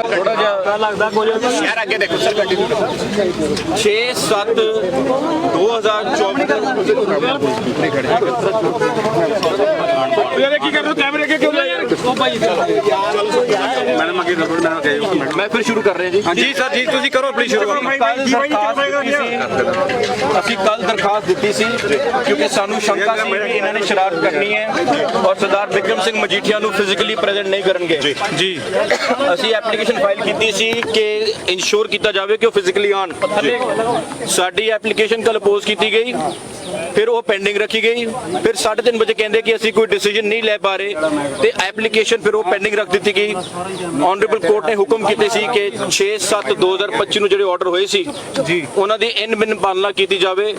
ਥੋੜਾ ਜਿਹਾ ਲੱਗਦਾ ਕੁਝ। ਯਾਰ ਅੱਗੇ ਦੇਖੋ ਸਰ ਕੰਟੀਨਿਊ ਕਰੋ 6 7 2024 ਯਾਰ ਕੀ ਕਰ ਰਹੇ ਕੈਮਰੇ ਅੱਗੇ ਕਿਉਂ ਲੈ ਯਾਰ? ਉਹ ਭਾਈ ਮੈਡਮ ਅੱਗੇ ਦੱਸੋ ਮੈਂ ਫਿਰ ਸ਼ੁਰੂ ਕਰ ਰਿਹਾ ਜੀ। ਹਾਂਜੀ। ਸਰ ਜੀ ਤੁਸੀਂ ਕਰੋ ਆਪਣੀ ਸ਼ੁਰੂ। ਕੱਲ ਦਰਖਾਸਤ ਅਸੀਂ ਕੱਲ ਦਰਖਾਸਤ ਦਿੱਤੀ ਸੀ ਕਿਉਂਕਿ ਸਾਨੂੰ ਸ਼ੰਕਾ ਸੀ ਕਿ ਇਹਨਾਂ ਨੇ ਸ਼ਰਾਰਤ ਕਰਨੀ ਹੈ ਔਰ ਸਰਦਾਰ ਵਿਕਰਮ ਸਿੰਘ ਮਜੀਠੀਆ ਨੂੰ ਫਿਜ਼ੀਕਲੀ ਪ੍ਰੈਜ਼ੈਂਟ ਨਹੀਂ ਕਰਨਗੇ। ਜੀ। ਅਸੀਂ ਐਪਲੀਕੇਸ਼ਨ ਫਾਈਲ ਕੀਤੀ ਸੀ ਕਿ ਇਨਸ਼ੋਰ ਕੀਤਾ ਜਾਵੇ ਕਿ ਉਹ ਫਿਜ਼ੀਕਲੀ ਆਣ ਸਾਡੀ ਐਪਲੀਕੇਸ਼ਨ ਕੱਲ ਪੋਜ਼ ਕੀਤੀ ਗਈ। ਫਿਰ ਉਹ ਪੈਂਡਿੰਗ ਰੱਖੀ ਗਈ। ਫਿਰ 3:30 ਵਜੇ ਕਹਿੰਦੇ ਕਿ ਅਸੀਂ ਕੋਈ ਡਿਸੀਜਨ ਨਹੀਂ ਲੈ ਪਾ ਰਹੇ। ਤੇ ਐਪਲੀਕੇਸ਼ਨ ਫਿਰ ਉਹ ਪੈਂਡਿੰਗ ਰੱਖ ਦਿੱਤੀ ਗਈ। ਆਨਰੇਬਲ ਕੋਰਟ ਨੇ ਹੁਕਮ ਕੀਤੇ ਸੀ ਕਿ 6/7/2025 ਨੂੰ ਜਿਹੜੇ ਆਰਡਰ ਹੋਏ ਸੀ ਜੀ। ਉਹਨਾਂ ਦੀ ਇਨ ਬਿਨ ਪਾਲਣਾ ਕੀਤੀ ਜਾਵੇ।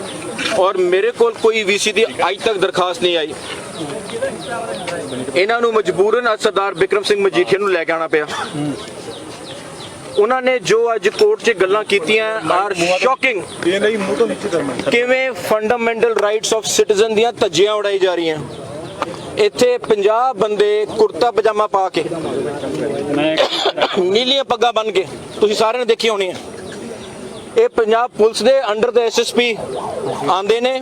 ਔਰ ਮੇਰੇ ਕੋਲ ਕੋਈ ਵੀਸੀ ਦੀ ਅੱਜ ਤੱਕ ਦਰਖਾਸਤ ਨਹੀਂ ਆਈ। ਇਹਨਾਂ ਨੂੰ ਮਜਬੂਰਨ ਸਰਦਾਰ ਵਿਕਰਮ ਸਿੰਘ ਮਜੀਠੀਆ ਨੂੰ ਲੈ ਕੇ ਆਉਣਾ ਪਿਆ। ਉਹਨਾਂ ਨੇ ਜੋ ਅੱਜ ਕੋਰਟ 'ਚ ਗੱਲਾਂ ਕੀਤੀਆਂ ਆਰ ਸ਼ੌਕਿੰਗ ਇਹ ਨਹੀਂ ਮੂੰਹ ਤੋਂ ਨੀਚੇ ਕਰਨਾ। ਕਿਵੇਂ ਫੰਡਾਮੈਂਟਲ ਰਾਈਟਸ ਆਫ ਸਿਟੀਜ਼ਨ ਦੀਆਂ ਧੱਜੀਆਂ ਉਡਾਈ ਜਾ ਰਹੀਆਂ। ਇੱਥੇ 50 ਬੰਦੇ ਕੁਰਤਾ ਪਜਾਮਾ ਪਾ ਕੇ ਨੀਲੀਆਂ ਪੱਗਾਂ ਬੰਨ ਕੇ ਤੁਸੀਂ ਸਾਰਿਆਂ ਨੇ ਦੇਖੀ ਹੋਣੀ ਹੈ ਇਹ ਪੰਜਾਬ ਪੁਲਿਸ ਦੇ ਅੰਡਰ ਦੇ ਐਸਐਸਪੀ ਆਂਦੇ ਨੇ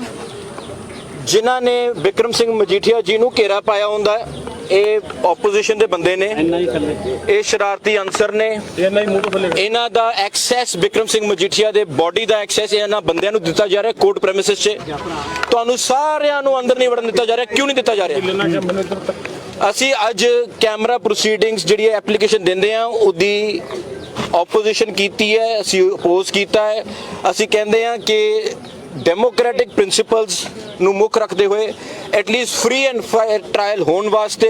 ਜਿਨ੍ਹਾਂ ਨੇ ਵਿਕਰਮ ਸਿੰਘ ਮਜੀਠੀਆ ਜੀ ਨੂੰ ਘੇਰਾ ਪਾਇਆ ਹੁੰਦਾ ਹੈ। ਇਹ ਆਪੋਜੀਸ਼ਨ ਦੇ ਬੰਦੇ ਨੇ। ਇਹ ਸ਼ਰਾਰਤੀ ਅਨਸਰ ਨੇ। ਇਹਨਾਂ ਦਾ ਐਕਸੈਸ ਵਿਕਰਮ ਸਿੰਘ ਮਜੀਠੀਆ ਦੇ ਬਾਡੀ ਦਾ ਐਕਸੈਸ ਇਹਨਾਂ ਬੰਦਿਆਂ ਨੂੰ ਦਿੱਤਾ ਜਾ ਰਿਹਾ ਕੋਰਟ ਪ੍ਰੈਮਿਸਿਸ 'ਚ। ਤੁਹਾਨੂੰ ਸਾਰਿਆਂ ਨੂੰ ਅੰਦਰ ਨਹੀਂ ਵੜਨ ਦਿੱਤਾ ਜਾ ਰਿਹਾ ਕਿਉਂ ਨਹੀਂ ਦਿੱਤਾ ਜਾ ਰਿਹਾ? ਅਸੀਂ ਅੱਜ ਕੈਮਰਾ ਪ੍ਰੋਸੀਡਿੰਗਸ ਜਿਹੜੀ ਐਪਲੀਕੇਸ਼ਨ ਦਿੰਦੇ ਆ ਉਹਦੀ ਆਪੋਜੀਸ਼ਨ ਕੀਤੀ ਹੈ ਅਸੀਂ ਅਪੋਜ਼ ਕੀਤਾ ਹੈ। ਅਸੀਂ ਕਹਿੰਦੇ ਆ ਕਿ ਡੈਮੋਕ੍ਰੈਟਿਕ ਪ੍ਰਿੰਸੀਪਲਸ ਨੂੰ ਮੁੱਖ ਰੱਖਦੇ ਹੋਏ at least free and fair trial ਹੋਣ ਵਾਸਤੇ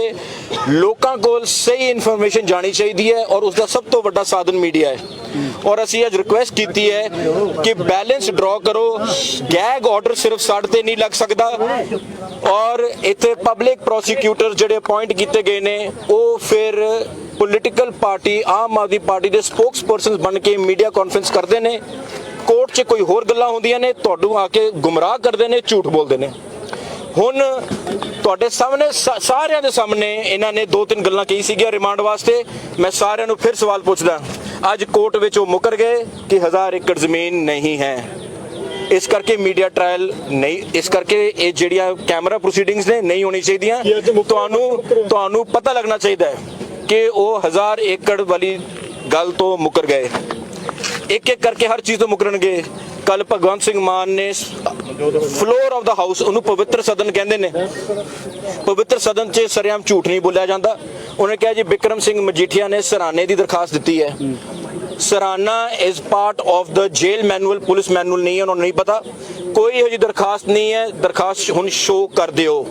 ਲੋਕਾਂ ਕੋਲ ਸਹੀ ਇਨਫੋਰਮੇਸ਼ਨ ਜਾਣੀ ਚਾਹੀਦੀ ਹੈ ਔਰ ਉਸ ਦਾ ਸਭ ਤੋਂ ਵੱਡਾ ਸਾਧਨ ਮੀਡੀਆ ਹੈ। ਔਰ ਅਸੀਂ ਅੱਜ ਰਿਕੁਐਸਟ ਕੀਤੀ ਹੈ ਕਿ ਬੈਲੈਂਸ ਡਰਾ ਕਰੋ। ਗੈਗ ਆਰਡਰ ਸਿਰਫ ਸਾਡੇ ਤੇ ਨਹੀਂ ਲੱਗ ਸਕਦਾ। ਔਰ ਇੱਥੇ ਪਬਲਿਕ ਪ੍ਰੋਸੀਕਿਊਟਰ ਜਿਹੜੇ ਅਪਾਇੰਟ ਕੀਤੇ ਗਏ ਨੇ, ਉਹ ਫਿਰ political party Aam Aadmi party ਦੇ ਸਪੋਕਸਪਰਸਨਸ ਬਣ ਕੇ ਮੀਡੀਆ ਕਾਨਫਰੰਸ ਕਰਦੇ ਨੇ। ਕੋਰਟ 'ਚ ਕੋਈ ਹੋਰ ਗੱਲਾਂ ਹੁੰਦੀਆਂ ਨੇ ਤੁਹਾਨੂੰ ਆ ਕੇ ਗੁੰਮਰਾਹ ਕਰਦੇ ਨੇ ਝੂਠ ਬੋਲਦੇ ਨੇ। ਹੁਣ ਤੁਹਾਡੇ ਸਾਹਮਣੇ ਸਾਰਿਆਂ ਦੇ ਸਾਹਮਣੇ ਇਹਨਾਂ ਨੇ ਦੋ ਤਿੰਨ ਗੱਲਾਂ ਕਹੀ ਸੀਗੀਆਂ ਰਿਮਾਂਡ ਵਾਸਤੇ। ਮੈਂ ਸਾਰਿਆਂ ਨੂੰ ਫਿਰ ਸਵਾਲ ਪੁੱਛਦਾ ਅੱਜ ਕੋਰਟ ਵਿੱਚ ਉਹ ਮੁਕਰ ਗਏ ਕਿ ਹਜ਼ਾਰ ਏਕੜ ਜ਼ਮੀਨ ਨਹੀਂ ਹੈ। ਇਸ ਕਰਕੇ ਮੀਡੀਆ ਟ੍ਰਾਇਲ ਨਹੀਂ ਇਸ ਕਰਕੇ ਇਹ ਜਿਹੜੀਆਂ ਕੈਮਰਾ ਪ੍ਰੋਸੀਡਿੰਗਸ ਨੇ ਨਹੀਂ ਹੋਣੀ ਚਾਹੀਦੀਆਂ। ਤੁਹਾਨੂੰ ਤੁਹਾਨੂੰ ਪਤਾ ਲੱਗਣਾ ਚਾਹੀਦਾ ਹੈ ਕਿ ਉਹ ਹਜ਼ਾਰ ਏਕੜ ਵਾਲੀ ਗੱਲ ਤੋਂ ਮੁਕਰ ਗਏ। ਇੱਕ ਇੱਕ ਕਰਕੇ ਹਰ ਚੀਜ਼ ਤੋਂ ਮੁਕਰਨਗੇ। ਕੱਲ ਭਗਵੰਤ ਸਿੰਘ ਮਾਨ ਨੇ ਫਲੋਰ ਆਫ ਦਾ ਹਾਊਸ ਉਹਨੂੰ ਪਵਿੱਤਰ ਸਦਨ ਕਹਿੰਦੇ ਨੇ। ਪਵਿੱਤਰ ਸਦਨ 'ਚ ਸਰਿਆਮ ਝੂਠ ਨਹੀਂ ਬੋਲਿਆ ਜਾਂਦਾ। ਉਹਨੇ ਕਿਹਾ ਜੀ, ਵਿਕਰਮ ਸਿੰਘ ਮਜੀਠੀਆ ਨੇ ਸਰਾਣੇ ਦੀ ਦਰਖਾਸਤ ਦਿੱਤੀ ਹੈ। Sarana is part of the jail manual police manual ਨਹੀਂ ਹੈ, ਉਹਨਾਂ ਨੂੰ ਨਹੀਂ ਪਤਾ। ਕੋਈ ਇਹੋ ਜਿਹੀ ਦਰਖਾਸਤ ਨਹੀਂ ਹੈ। ਦਰਖਾਸਤ ਹੁਣ ਸ਼ੋ ਕਰ ਦਿਓ।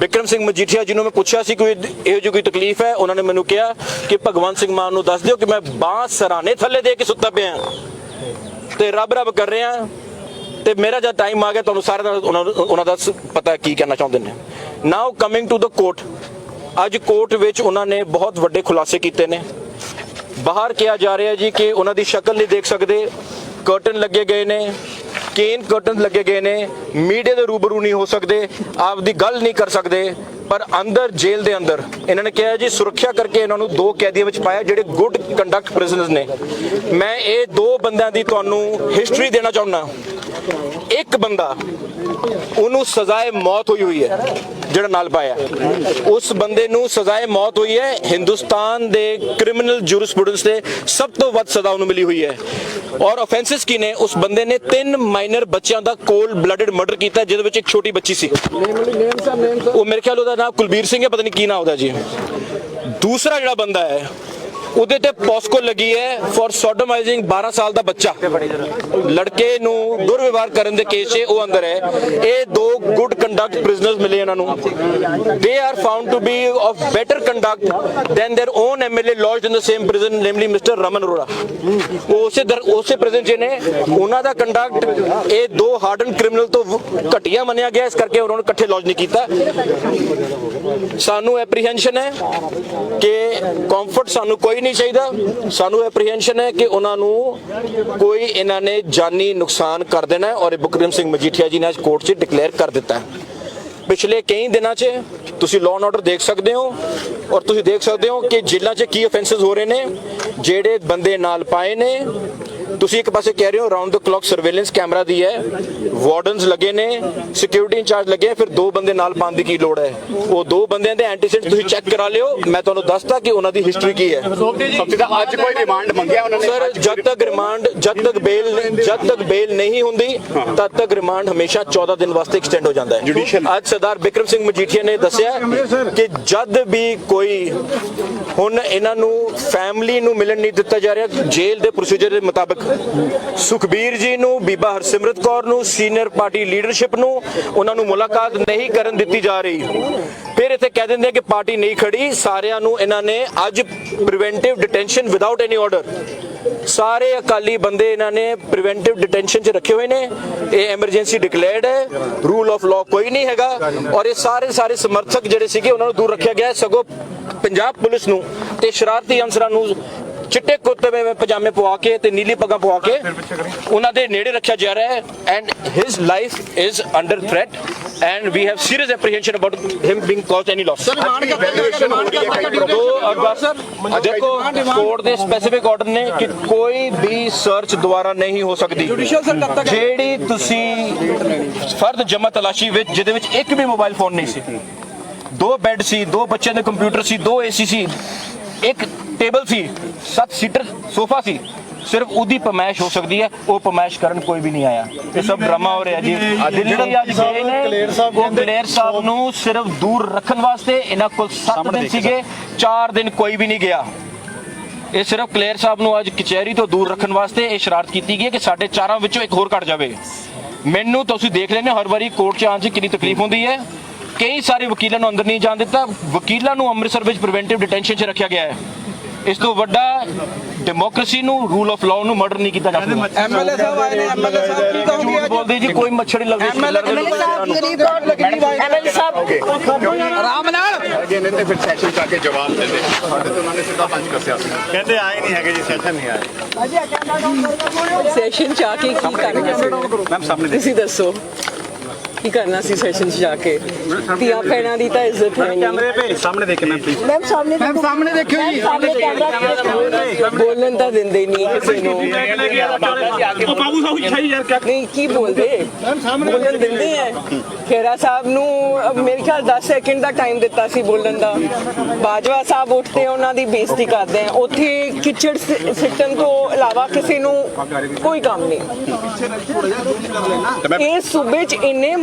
ਵਿਕਰਮ ਸਿੰਘ ਮਜੀਠੀਆ ਜਿਹਨੂੰ ਮੈਂ ਪੁੱਛਿਆ ਸੀ, ਕੋਈ ਇਹੋ ਜਿਹੀ ਕੋਈ ਤਕਲੀਫ ਹੈ? ਉਹਨਾਂ ਨੇ ਮੈਨੂੰ ਕਿਹਾ ਕਿ ਭਗਵੰਤ ਸਿੰਘ ਮਾਨ ਨੂੰ ਦੱਸ ਦਿਓ ਕਿ ਮੈਂ ਬਾਂਹ ਸਰਾਣੇ ਥੱਲੇ ਦੇ ਕੇ ਸੁੱਤਾ ਪਿਆ। ਤੇ ਰੱਬ ਰੱਬ ਕਰ ਰਿਹਾ। ਤੇ ਮੇਰਾ ਜਦ ਟਾਈਮ ਆ ਗਿਆ, ਤੁਹਾਨੂੰ ਸਾਰਿਆਂ ਦਾ ਉਹਨਾਂ ਉਹਨਾਂ ਦਾ ਪਤਾ ਕੀ ਕਹਿਣਾ ਚਾਹੁੰਦੇ ਨੇ। Now coming to the court ਅੱਜ ਕੋਰਟ ਵਿੱਚ ਉਹਨਾਂ ਨੇ ਬਹੁਤ ਵੱਡੇ ਖੁਲਾਸੇ ਕੀਤੇ ਨੇ। ਬਾਹਰ ਕਿਹਾ ਜਾ ਰਿਹਾ ਜੀ ਕਿ ਉਹਨਾਂ ਦੀ ਸ਼ਕਲ ਨਹੀਂ ਦੇਖ ਸਕਦੇ। ਕਰਟਨ ਲੱਗੇ ਗਏ ਨੇ। ਕੇਨ ਕਰਟਨ ਲੱਗੇ ਗਏ ਨੇ। ਮੀਡੀਆ ਦੇ ਰੂਬਰੂ ਨਹੀਂ ਹੋ ਸਕਦੇ, ਆਪਦੀ ਗੱਲ ਨਹੀਂ ਕਰ ਸਕਦੇ, ਪਰ ਅੰਦਰ, ਜੇਲ੍ਹ ਦੇ ਅੰਦਰ ਇਹਨਾਂ ਨੇ ਕਿਹਾ ਜੀ, ਸੁਰੱਖਿਆ ਕਰਕੇ ਇਹਨਾਂ ਨੂੰ ਦੋ ਕੈਦੀਆਂ ਵਿੱਚ ਪਾਇਆ, ਜਿਹੜੇ ਗੁੱਡ ਕੰਡਕਟ ਪ੍ਰਿਜ਼ਨਰਸ ਨੇ। ਮੈਂ ਇਹ ਦੋ ਬੰਦਿਆਂ ਦੀ ਤੁਹਾਨੂੰ ਹਿਸਟਰੀ ਦੇਣਾ ਚਾਹੁੰਦਾ। ਇੱਕ ਬੰਦਾ, ਉਹਨੂੰ ਸਜ਼ਾਏ ਮੌਤ ਹੋਈ ਹੋਈ ਹੈ। ਜਿਹੜਾ ਨਾਲ ਪਾਇਆ। ਉਸ ਬੰਦੇ ਨੂੰ ਸਜ਼ਾਏ ਮੌਤ ਹੋਈ ਹੈ। ਹਿੰਦੁਸਤਾਨ ਦੇ ਕ੍ਰਿਮੀਨਲ ਜੂਰਿਸਪ੍ਰੂਡੈਂਸ ਦੇ ਸਭ ਤੋਂ ਵੱਧ ਸਜ਼ਾ ਉਹਨੂੰ ਮਿਲੀ ਹੋਈ ਹੈ। ਔਰ ਆਫੈਂਸਸ ਕੀ ਨੇ? ਉਸ ਬੰਦੇ ਨੇ ਤਿੰਨ ਮਾਈਨਰ ਬੱਚਿਆਂ ਦਾ ਕੋਲਡ ਬਲੱਡਡ ਮਰਡਰ ਕੀਤਾ, ਜਿਹਦੇ ਵਿੱਚ ਇੱਕ ਛੋਟੀ ਬੱਚੀ ਸੀ। ਉਹ ਮੇਰੇ ਖਿਆਲ ਉਹਦਾ ਨਾਮ ਕੁਲਬੀਰ ਸਿੰਘ ਹੈ, ਪਤਾ ਨਹੀਂ ਕੀ ਨਾਮ ਉਹਦਾ ਜੀ। ਦੂਸਰਾ ਜਿਹੜਾ ਬੰਦਾ ਹੈ ਉਹਦੇ ਤੇ ਪੋਸਕੋ ਲੱਗੀ ਹੈ ਫॉर ਸੋਡਮਾਈਜ਼ਿੰਗ 12 ਸਾਲ ਦਾ ਬੱਚਾ। ਲੜਕੇ ਨੂੰ ਦੁਰਵਿਵਹਾਰ ਕਰਨ ਦੇ ਕੇਸ 'ਚ ਉਹ ਅੰਦਰ ਹੈ। ਇਹ ਦੋ ਗੁੱਡ ਕੰਡਕਟ ਪ੍ਰਿਜ਼ਨਰਸ ਮਿਲੇ ਇਹਨਾਂ ਨੂੰ। They are found to be of better conduct than their own MLA lodged in the same prison namely mister Raman Arora ਉਹ ਉਸੇ ਉਸੇ ਪ੍ਰਿਜ਼ਨ 'ਚ ਨੇ। ਉਹਨਾਂ ਦਾ ਕੰਡਕਟ ਇਹ ਦੋ ਹਾਰਡਨ ਕ੍ਰਿਮੀਨਲ ਤੋਂ ਘਟੀਆ ਮੰਨਿਆ ਗਿਆ। ਇਸ ਕਰਕੇ ਉਹਨਾਂ ਨੂੰ ਇਕੱਠੇ ਲੌਜ ਨਹੀਂ ਕੀਤਾ। ਸਾਨੂੰ ਐਪਰੀਹੈਂਸ਼ਨ ਹੈ ਕਿ ਕੰਫਰਟ ਸਾਨੂੰ ਕੋਈ ਨਹੀਂ ਚਾਹੀਦਾ। ਸਾਨੂੰ ਐਪਰੀਹੈਂਸ਼ਨ ਹੈ ਕਿ ਉਹਨਾਂ ਨੂੰ ਕੋਈ ਇਹਨਾਂ ਨੇ ਜਾਨੀ ਨੁਕਸਾਨ ਕਰ ਦੇਣਾ ਔਰ ਇਹ ਬੁਕਰਮ ਸਿੰਘ ਮਜੀਠੀਆ ਜੀ ਨੇ ਅੱਜ ਕੋਰਟ 'ਚ ਡਿਕਲੇਅਰ ਕਰ ਦਿੱਤਾ ਹੈ। ਪਿਛਲੇ ਕਈ ਦਿਨਾਂ 'ਚ ਤੁਸੀਂ ਲਾਅ ਐਂਡ ਆਰਡਰ ਦੇਖ ਸਕਦੇ ਹੋ ਔਰ ਤੁਸੀਂ ਦੇਖ ਸਕਦੇ ਹੋ ਕਿ ਜੇਲ੍ਹਾਂ 'ਚ ਕੀ ਅਫੈਂਸਸ ਹੋ ਰਹੇ ਨੇ, ਜਿਹੜੇ ਬੰਦੇ ਨਾਲ ਪਾਏ ਨੇ ਤੁਸੀਂ ਇੱਕ ਪਾਸੇ ਕਹਿ ਰਹੇ ਹੋ round the clock surveillance camera ਦੀ ਹੈ। ਵਾਰਡਨਸ ਲੱਗੇ ਨੇ ਸਿਕਿਉਰਿਟੀ ਇੰਚਾਰਜ ਲੱਗੇ ਆ, ਫਿਰ ਦੋ ਬੰਦੇ ਨਾਲ ਪਾਉਣ ਦੀ ਕੀ ਲੋੜ ਹੈ? ਉਹ ਦੋ ਬੰਦਿਆਂ ਦੇ ਐਂਟੀਸੈਂਟ ਤੁਸੀਂ ਚੈੱਕ ਕਰਾ ਲਿਓ। ਮੈਂ ਤੁਹਾਨੂੰ ਦੱਸਦਾ ਕਿ ਉਹਨਾਂ ਦੀ ਹਿਸਟਰੀ ਕੀ ਹੈ। ਸਭ ਤੋਂ ਅੱਜ ਕੋਈ ਰਿਮਾਂਡ ਮੰਗਿਆ ਉਹਨਾਂ ਨੇ? ਸਰ ਜਦ ਤੱਕ ਰਿਮਾਂਡ ਜਦ ਤੱਕ ਬੇਲ ਜਦ ਤੱਕ ਬੇਲ ਨਹੀਂ ਹੁੰਦੀ ਤਦ ਤੱਕ ਰਿਮਾਂਡ ਹਮੇਸ਼ਾ 14 ਦਿਨ ਵਾਸਤੇ ਐਕਸਟੈਂਡ ਹੋ ਜਾਂਦਾ ਹੈ। ਅੱਜ ਸਰਦਾਰ ਬਿਕਰਮ ਸਿੰਘ ਮਜੀਠੀਆ ਨੇ ਦੱਸਿਆ ਕਿ ਜਦ ਵੀ ਕੋਈ ਹੁਣ ਇਹਨਾਂ ਨੂੰ ਫੈਮਿਲੀ ਨੂੰ ਮਿਲਣ ਨਹੀਂ ਦਿੱਤਾ ਜਾ ਰਿਹਾ ਜੇਲ੍ਹ ਦੇ ਪ੍ਰੋਸੀਜਰ ਦੇ ਮੁਤਾਬਕ ਸੁਖਬੀਰ ਜੀ ਨੂੰ, ਬੀਬਾ ਹਰਸਿਮਰਤ ਕੌਰ ਨੂੰ, ਸੀਨੀਅਰ ਪਾਰਟੀ ਲੀਡਰਸ਼ਿਪ ਨੂੰ ਉਹਨਾਂ ਨੂੰ ਮੁਲਾਕਾਤ ਨਹੀਂ ਕਰਨ ਦਿੱਤੀ ਜਾ ਰਹੀ। ਫਿਰ ਇੱਥੇ ਕਹਿ ਦਿੰਦੇ ਕਿ ਪਾਰਟੀ ਨਹੀਂ ਖੜੀ। ਸਾਰਿਆਂ ਨੂੰ ਇਹਨਾਂ ਨੇ ਅੱਜ preventive detention without any order ਸਾਰੇ ਅਕਾਲੀ ਬੰਦੇ ਇਹਨਾਂ ਨੇ ਪ੍ਰੀਵੈਂਟਿਵ ਡਿਟੈਂਸ਼ਨ 'ਚ ਰੱਖੇ ਹੋਏ ਨੇ। ਇਹ ਐਮਰਜੈਂਸੀ ਡਿਕਲੇਅਰਡ ਹੈ। ਰੂਲ ਆਫ ਲਾਅ ਕੋਈ ਨਹੀਂ ਹੈਗਾ। ਔਰ ਇਹ ਸਾਰੇ ਸਾਰੇ ਸਮਰਥਕ ਜਿਹੜੇ ਸੀਗੇ, ਉਹਨਾਂ ਨੂੰ ਦੂਰ ਰੱਖਿਆ ਗਿਆ ਸਗੋਂ ਪੰਜਾਬ ਪੁਲਿਸ ਨੂੰ ਤੇ ਸ਼ਰਾਰਤੀ ਅਨਸਰਾਂ ਨੂੰ ਚਿੱਟੇ ਕੁੱਤੇ ਵਿੱਚ ਪਜਾਮੇ ਪਵਾ ਕੇ ਤੇ ਨੀਲੀ ਪੱਗਾਂ ਪਵਾ ਕੇ ਉਹਨਾਂ ਦੇ ਨੇੜੇ ਰੱਖਿਆ ਜਾ ਰਿਹਾ ਹੈ and his life is under threat and we have serious apprehension about him being caused any loss ਦੋ ਦੇਖੋ ਕੋਰਟ ਦੇ ਸਪੈਸੀਫਿਕ ਆਰਡਰ ਨੇ ਕਿ ਕੋਈ ਵੀ ਸਰਚ ਦੁਆਰਾ ਨਹੀਂ ਹੋ ਸਕਦੀ। ਜਿਹੜੀ ਤੁਸੀਂ ਫਰਦ ਜਮਾ ਤਲਾਸ਼ੀ ਵਿੱਚ ਜਿਹਦੇ ਵਿੱਚ ਇੱਕ ਵੀ ਮੋਬਾਈਲ ਫੋਨ ਨਹੀਂ ਸੀ। ਦੋ ਬੈੱਡ ਸੀ ਦੋ ਬੱਚਿਆਂ ਦੇ ਕੰਪਿਊਟਰ ਸੀ ਦੋ ਏਸੀ ਸੀ। ਇੱਕ ਟੇਬਲ ਸੀ ਸੱਤ ਸੀਟਰ ਸੋਫਾ ਸੀ। ਸਿਰਫ ਉਹਦੀ ਪਮੈਸ਼ ਹੋ ਸਕਦੀ ਹੈ ਉਹ ਪਮੈਸ਼ ਕਰਨ ਕੋਈ ਵੀ ਨਹੀਂ ਆਇਆ। ਇਹ ਸਭ ਡਰਾਮਾ ਹੋ ਰਿਹਾ ਜੀ। ਦਿੱਲੀ ਅੱਜ ਗਏ ਨੇ ਉਹ ਕਲੇਰ ਸਾਹਿਬ ਨੂੰ ਸਿਰਫ ਦੂਰ ਰੱਖਣ ਵਾਸਤੇ ਇਹਨਾਂ ਕੋਲ 7 ਦਿਨ ਸੀਗੇ 4 ਦਿਨ ਕੋਈ ਵੀ ਨਹੀਂ ਗਿਆ। ਇਹ ਸਿਰਫ ਕਲੇਰ ਸਾਹਿਬ ਨੂੰ ਅੱਜ ਕਚਹਿਰੀ ਤੋਂ ਦੂਰ ਰੱਖਣ ਵਾਸਤੇ ਇਹ ਸ਼ਰਾਰਤ ਕੀਤੀ ਗਈ ਹੈ ਕਿ ਸਾਡੇ ਚਾਰਾਂ ਵਿੱਚੋਂ ਇੱਕ ਹੋਰ ਕੱਟ ਜਾਵੇ। ਮੈਨੂੰ ਤੁਸੀਂ ਦੇਖ ਲੈਣੇ ਹਰ ਵਾਰੀ ਕੋਰਟ 'ਚ ਆਉਣ 'ਚ ਕਿੰਨੀ ਤਕਲੀਫ ਹੁੰਦੀ ਹੈ। ਕਈ ਸਾਰੇ ਵਕੀਲਾਂ ਨੂੰ ਅੰਦਰ ਨਹੀਂ ਜਾਣ ਦਿੱਤਾ। ਵਕੀਲਾਂ ਨੂੰ ਅੰਮ੍ਰਿਤਸਰ ਵਿੱਚ ਪ੍ਰੀਵੈਂਟਿਵ ਡਿਟੈਂਸ਼ਨ 'ਚ ਰੱਖਿਆ ਗਿਆ ਹੈ। ਇਸ ਤੋਂ ਵੱਡਾ ਡੈਮੋਕ੍ਰੇਸੀ ਨੂੰ ਰੂਲ ਆਫ ਲਾਅ ਨੂੰ ਮਰਡਰ ਨਹੀਂ ਕੀਤਾ ਜਾ ਸਕਦਾ। ਐਮਐਲਏ ਸਾਹਿਬ ਆਏ ਨੇ ਐਮਐਲਏ ਸਾਹਿਬ ਕੀ ਕਹੋਗੇ ਬੋਲਦੇ ਜੀ ਕੋਈ ਮੱਛੜੀ ਲੱਗਦੀ ਐਮਐਲਏ ਸਾਹਿਬ ਗਰੀਬ ਕਾਰਡ ਲੱਗੀ ਐਮਐਲਏ ਸਾਹਿਬ ਆਰਾਮ ਨਾਲ। ਅੱਗੇ ਨੇ ਤੇ ਫਿਰ ਸੈਸ਼ਨ ਜਾ ਕੇ ਜਵਾਬ ਦੇ ਦੇ ਸਾਡੇ ਤੇ ਉਹਨਾਂ ਨੇ ਸਿੱਧਾ ਪੰਜ ਕੱਸਿਆ ਸੀ। ਕਹਿੰਦੇ ਆਏ ਨਹੀਂ ਹੈਗੇ ਜੀ ਸੈਸ਼ਨ ਨਹੀਂ ਆਏ। ਸੈਸ਼ਨ ਚ ਆ ਕੇ ਕੀ ਕਰਨਾ ਮੈਮ ਸਾਹਮਣੇ ਤੁਸੀਂ ਦੱਸੋ। ਕੀ ਕਰਨਾ ਸੀ ਸੈਸ਼ਨ ਚ ਜਾ ਕੇ? ਧੀਆਂ ਭੈਣਾਂ ਦੀ ਤਾਂ ਇੱਜ਼ਤ ਹੈ ਨਹੀਂ। ਕੈਮਰੇ ਭੇਜ ਸਾਹਮਣੇ ਦੇਖੇ ਮੈਂ ਪਲੀਜ਼ ਮੈਮ ਸਾਹਮਣੇ ਦੇਖਿਓ ਜੀ। ਬੋਲਣ ਤਾਂ ਦਿੰਦੇ ਨਹੀਂ ਕਿਸੇ ਨੂੰ। ਉਹ ਬਾਬੂ ਸਾਹਿਬ ਇੱਛਾ ਯਾਰ ਕਿਆ ਨਹੀਂ ਕੀ ਬੋਲਦੇ? ਬੋਲਣ ਦਿੰਦੇ ਐ ਖੇਰਾ ਸਾਹਿਬ ਨੂੰ ਮੇਰੇ ਖਿਆਲ 10 ਸੈਕਿੰਡ ਦਾ ਟਾਈਮ ਦਿੱਤਾ ਸੀ ਬੋਲਣ ਦਾ। ਬਾਜਵਾ ਸਾਹਿਬ ਉੱਠਦੇ ਉਹਨਾਂ ਦੀ ਬੇਇੱਜ਼ਤੀ ਕਰਦੇ ਆ। ਉੱਥੇ ਕਿਚੜ ਸਿੱਟਣ ਤੋਂ ਇਲਾਵਾ ਕਿਸੇ ਨੂੰ ਕੋਈ ਕੰਮ ਨਹੀਂ। ਇਹ ਸੂਬੇ 'ਚ ਇੰਨੇ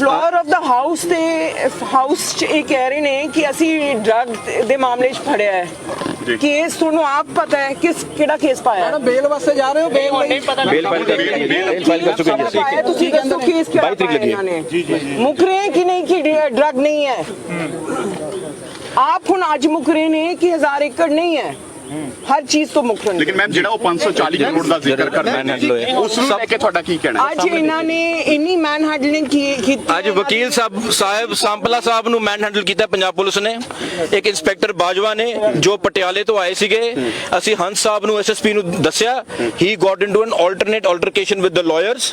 ਫਲੋਰ ਆਫ ਦਾ ਹਾਊਸ ਤੇ ਹਾਊਸ ਚ ਇਹ ਕਹਿ ਰਹੇ ਨੇ ਕਿ ਅਸੀਂ ਡਰਗ ਦੇ ਮਾਮਲੇ ਚ ਫੜਿਆ ਹੈ। ਕੇਸ ਤੁਹਾਨੂੰ ਆਪ ਪਤਾ ਹੈ ਕਿਸ ਕਿਹੜਾ ਕੇਸ ਪਾਇਆ ਮੈਡਮ ਬੇਲ ਵਾਸਤੇ ਜਾ ਰਹੇ ਹੋ? ਬੇਲ ਨਹੀਂ ਪਤਾ ਬੇਲ ਫਾਈਲ ਕਰ ਚੁੱਕੇ ਬੇਲ ਫਾਈਲ ਕਰ ਚੁੱਕੇ ਜੀ ਤੁਸੀਂ ਦੱਸੋ ਕੇਸ ਕਿਹੜਾ ਪਾਇਆ ਇਹਨਾਂ ਨੇ? ਮੁੱਕ ਰਹੇ ਕਿ ਨਹੀਂ ਕਿ ਡਰੱਗ ਨਹੀਂ ਹੈ। ਆਪ ਹੁਣ ਅੱਜ ਮੁੱਕ ਰਹੇ ਨੇ ਕਿ ਹਜ਼ਾਰ ਏਕੜ ਨਹੀਂ ਹੈ? ਹਰ ਚੀਜ਼ ਤੋਂ ਮੁੱਕਰਨ ਲੇਕਿਨ ਮੈਮ ਜਿਹੜਾ ਉਹ 540 ਕਰੋੜ ਦਾ ਜ਼ਿਕਰ ਕਰਦੇ Manhandle ਹੋਇਆ। ਨੇ ਉਸ ਨੂੰ ਲੈ ਕੇ ਤੁਹਾਡਾ ਕੀ ਕਹਿਣਾ ਹੈ? ਅੱਜ ਇਹਨਾਂ ਨੇ ਇੰਨੀ ਮੈਨ ਹੈਂਡਲਿੰਗ ਕੀ ਕੀਤੀ ਅੱਜ ਵਕੀਲ ਸਾਹਿਬ ਸਾਹਿਬ ਸੰਪਲਾ ਸਾਹਿਬ ਨੂੰ ਮੈਨ ਹੈਂਡਲ ਕੀਤਾ ਪੰਜਾਬ ਪੁਲਿਸ ਨੇ। ਇੱਕ ਇੰਸਪੈਕਟਰ ਬਾਜਵਾ ਨੇ ਜੋ ਪਟਿਆਲੇ ਤੋਂ ਆਏ ਸੀਗੇ। ਅਸੀਂ ਹੰਸ ਸਾਹਿਬ ਨੂੰ ਐਸਐਸਪੀ ਨੂੰ ਦੱਸਿਆ। He got into an alternate altercation with the lawyers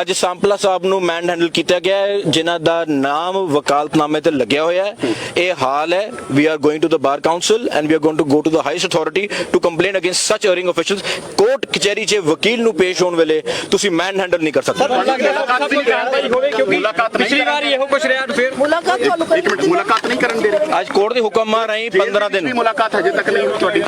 ਅੱਜ ਸੰਪਲਾ ਸਾਹਿਬ ਨੂੰ ਮੈਨ ਹੈਂਡਲ ਕੀਤਾ ਗਿਆ ਹੈ ਜਿਨ੍ਹਾਂ ਦਾ ਨਾਮ ਵਕਾਲਤਨਾਮੇ ਤੇ ਲੱਗਿਆ ਹੋਇਆ ਹੈ। ਇਹ ਹਾਲ ਹੈ। We are going to the bar council and we are going to go to the highest authority to complain against such erring officials court ਕਚਹਿਰੀ 'ਚ ਵਕੀਲ ਨੂੰ ਪੇਸ਼ ਹੋਣ ਵੇਲੇ ਤੁਸੀਂ ਮੈਨ ਹੈਂਡਲ ਨਹੀਂ ਕਰ ਸਕਦੇ ਮੁਲਾਕਾਤ ਨਹੀਂ ਕਰਨ ਮੁਲਾਕਾਤ ਨਹੀਂ ਪਿਛਲੀ ਵਾਰੀ ਇਹੋ ਕੁਝ ਰਿਹਾ ਫਿਰ ਮੁਲਾਕਾਤ ਤੁਹਾਨੂੰ ਇੱਕ ਮਿੰਟ ਮੁਲਾਕਾਤ ਨਹੀਂ ਕਰਨ ਦੇ ਅੱਜ ਕੋਰਟ ਦੇ ਹੁਕਮ ਆ ਰਹੀ 15 ਵੀ ਦਿਨ ਮੁਲਾਕਾਤ ਹਜੇ ਤੱਕ ਨਹੀਂ ਹੋਈ ਤੁਹਾਡੀ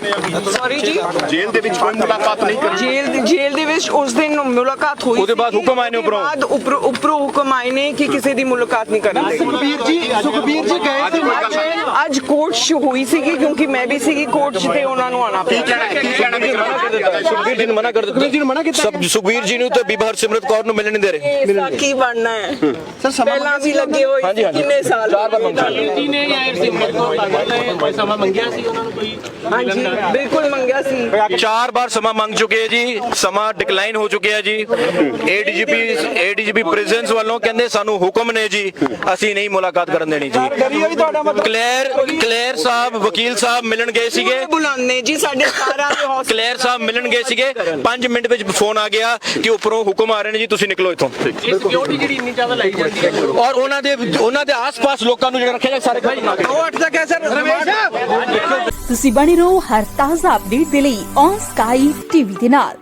ਸੌਰੀ ਜੀ ਜੇਲ੍ਹ ਦੇ ਵਿੱਚ ਕੋਈ ਮੁਲਾਕਾਤ ਨਹੀਂ ਕਰੀ ਜੇਲ੍ਹ ਦੀ- ਜੇਲ੍ਹ ਦੇ ਵਿੱਚ ਉਸ ਦਿਨ ਮੁਲਾਕਾਤ ਹੋਈ ਉਹਦੇ ਬਾਅਦ। ਹੁਕਮ ਆਏ ਨੇ ਉੱਪਰੋਂ। ਬਾਅਦ ਉੱਪਰੋਂ ਉੱਪਰੋਂ ਹੁਕਮ ਆਏ ਨੇ ਕਿ ਕਿਸੇ ਦੀ ਮੁਲਾਕਾਤ ਨਹੀਂ ਕਰਨੀ ਸੁਖਬੀਰ ਜੀ ਸੁਖਬੀਰ ਜੀ ਗਏ ਸੀ ਅੱਜ ਕੋਰਟ 'ਚ ਹੋਈ ਸੀਗੀ ਕਿਉਂਕਿ ਮੈਂ ਵੀ ਸੀਗੀ ਕੋਰਟ 'ਚ ਤੇ ਉਹਨਾਂ ਨੂੰ ਆਣਾ ਪਿਆ। ਸੁਖਬੀਰ ਜੀ ਨੇ ਮਨਾ ਕਰ ਦਿੱਤਾ। ਸੁਖਬੀਰ ਜੀ ਨੇ ਮਨਾ ਕੀਤਾ ਸਭ ਸੁਖਬੀਰ ਜੀ ਨੂੰ ਤੇ ਬੀਬਾ ਹਰਸਿਮਰਤ ਕੌਰ ਨੂੰ ਮਿਲਣ ਨਹੀਂ ਦੇ ਰਹੇ। ਕੀ ਬਣਨਾ ਹੈ? ਸਰ ਸਮਾਂ ਪਹਿਲਾਂ ਵੀ ਲੱਗੇ ਹੋਏ ਹਾਂਜੀ, ਸੀ ਹਾਂਜੀ। ਕਿੰਨੇ ਸਾਲ ਚਾਰ ਵਾਰ ਮੰਗ? ਜੀ ਨੇ ਹੀ ਆਏ ਸੀ ਮੇਰੇ ਕੋਲ ਲੱਗਦਾ ਕੋਈ ਸਮਾਂ ਮੰਗਿਆ ਸੀ ਉਹਨਾਂ ਨੂੰ ਕੋਈ ਹਾਂਜੀ ਬਿਲਕੁਲ ਮੰਗਿਆ ਸੀ। ਚਾਰ ਵਾਰ ਸਮਾਂ ਮੰਗ ਚੁੱਕੇ ਹੈ ਜੀ ਸਮਾਂ ਡਿਕਲਾਈਨ ਹੋ ਚੁੱਕਿਆ ਜੀ। ਏਡੀਜੀਪੀ ਏਡੀਜੀਪੀ ਪ੍ਰੀਜ਼ਨਸ ਵੱਲੋਂ ਕਹਿੰਦੇ ਸਾਨੂੰ ਹੁਕਮ ਨੇ ਜੀ ਅਸੀਂ ਨਹੀਂ ਮੁਲਾਕਾਤ ਕਰਨ ਦੇਣੀ ਜੀ। ਕਲੇਰ ਕਲੇਰ ਸਾਹਿਬ ਵਕੀਲ ਸਾਹਿਬ ਮਿਲਣ ਗਏ ਸੀਗੇ। ਬੁਲਾਉਂਦੇ ਜੀ ਸਾਡੇ ਸਾਰਿਆਂ ਦੇ ਹੌਸਲੇ ਕਲੇਰ ਸਾਹਿਬ ਮਿਲਣ ਗਏ ਸੀਗੇ। 5 ਮਿੰਟ ਵਿੱਚ ਫੋਨ ਆ ਗਿਆ ਕਿ ਉੱਪਰੋਂ ਹੁਕਮ ਆ ਰਹੇ ਨੇ ਜੀ ਤੁਸੀਂ ਨਿਕਲੋ ਇੱਥੋਂ। ਸਿਕਿਉਰਿਟੀ ਜਿਹੜੀ ਇੰਨੀ ਜ਼ਿਆਦਾ ਲਾਈ ਜਾਂਦੀ ਹੈ। ਔਰ ਉਹਨਾਂ ਦੇ ਉਹਨਾਂ ਦੇ ਆਸ-ਪਾਸ ਲੋਕਾਂ ਨੂੰ ਜਿਹੜਾ ਰੱਖਿਆ ਗਿਆ ਸਾਰੇ ਖਤਮ ਨਾ ਉਹ ਅੱਠ ਤੱਕ ਹੈ ਸਰ? ਤੁਸੀਂ ਬਣੇ ਰਹੋ ਹਰ ਤਾਜ਼ਾ ਅਪਡੇਟ ਦੇ ਲਈ ਔਨ ਸਕਾਈ ਟੀਵੀ ਦੇ ਨਾਲ।